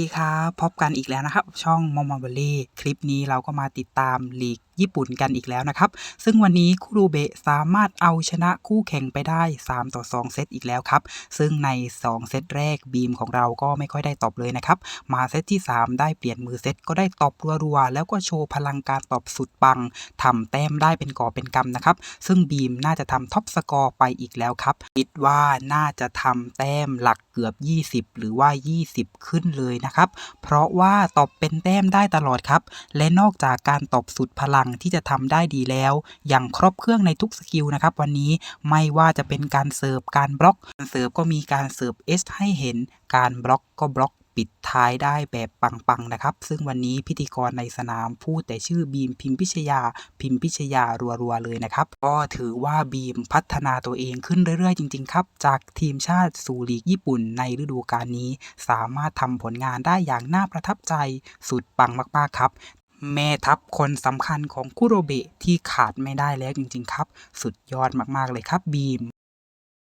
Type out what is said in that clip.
สวัสดีครับ พบกันอีกแล้วนะครับ ช่องมอมเบอรี่ คลิปนี้เราก็มาติดตามลีก ญี่ปุ่นกันอีกแล้วนะครับ ซึ่งวันนี้คุรูเบะสามารถเอาชนะคู่แข่งไปได้ 3 ต่อ 2 เซตอีกแล้วครับ ซึ่งใน 2 เซตแรกบีมของเราก็ไม่ค่อยได้ตอบเลยนะครับ มาเซตที่ 3 ได้เปลี่ยนมือเซตก็ได้ตอบรัวๆแล้วก็โชว์พลังการตอบสุดปังทำแต้มได้เป็นก่อเป็นกำนะครับ ซึ่งบีมน่าจะทำท็อปสกอร์ไปอีกแล้วครับ คิดว่าน่าจะทำแต้มหลักเกือบ 20 หรือว่า 20 ขึ้นเลยนะครับ เพราะว่าตอบเป็นแต้มได้ตลอดครับ และนอกจากการตอบสุดพลังที่จะทำได้ดีแล้ว อย่างครบเครื่องในทุกสกิลนะครับวันนี้ไม่ว่าจะเป็นการเสิร์ฟการบล็อกการเสิร์ฟก็มีการเสิร์ฟ S ให้เห็นการบล็อกก็บล็อกปิดท้ายได้แบบปังๆนะครับ ซึ่งวันนี้พิธีกรในสนามพูดแต่ชื่อบีมพิมพิชยา พิมพิชยารัวๆเลยนะครับ ก็ถือว่าบีมพัฒนาตัวเองขึ้นเรื่อยๆ จริง ๆ ครับ จากทีมชาติสู่ลีกญี่ปุ่นในฤดูกาลนี้ สามารถทำผลงานได้อย่างน่าประทับใจสุดปังมากๆครับ แม่ทัพคนสำคัญของคุโรเบะที่ขาดไม่ได้แล้วจริง ๆ ครับ สุดยอดมากๆเลยครับบีม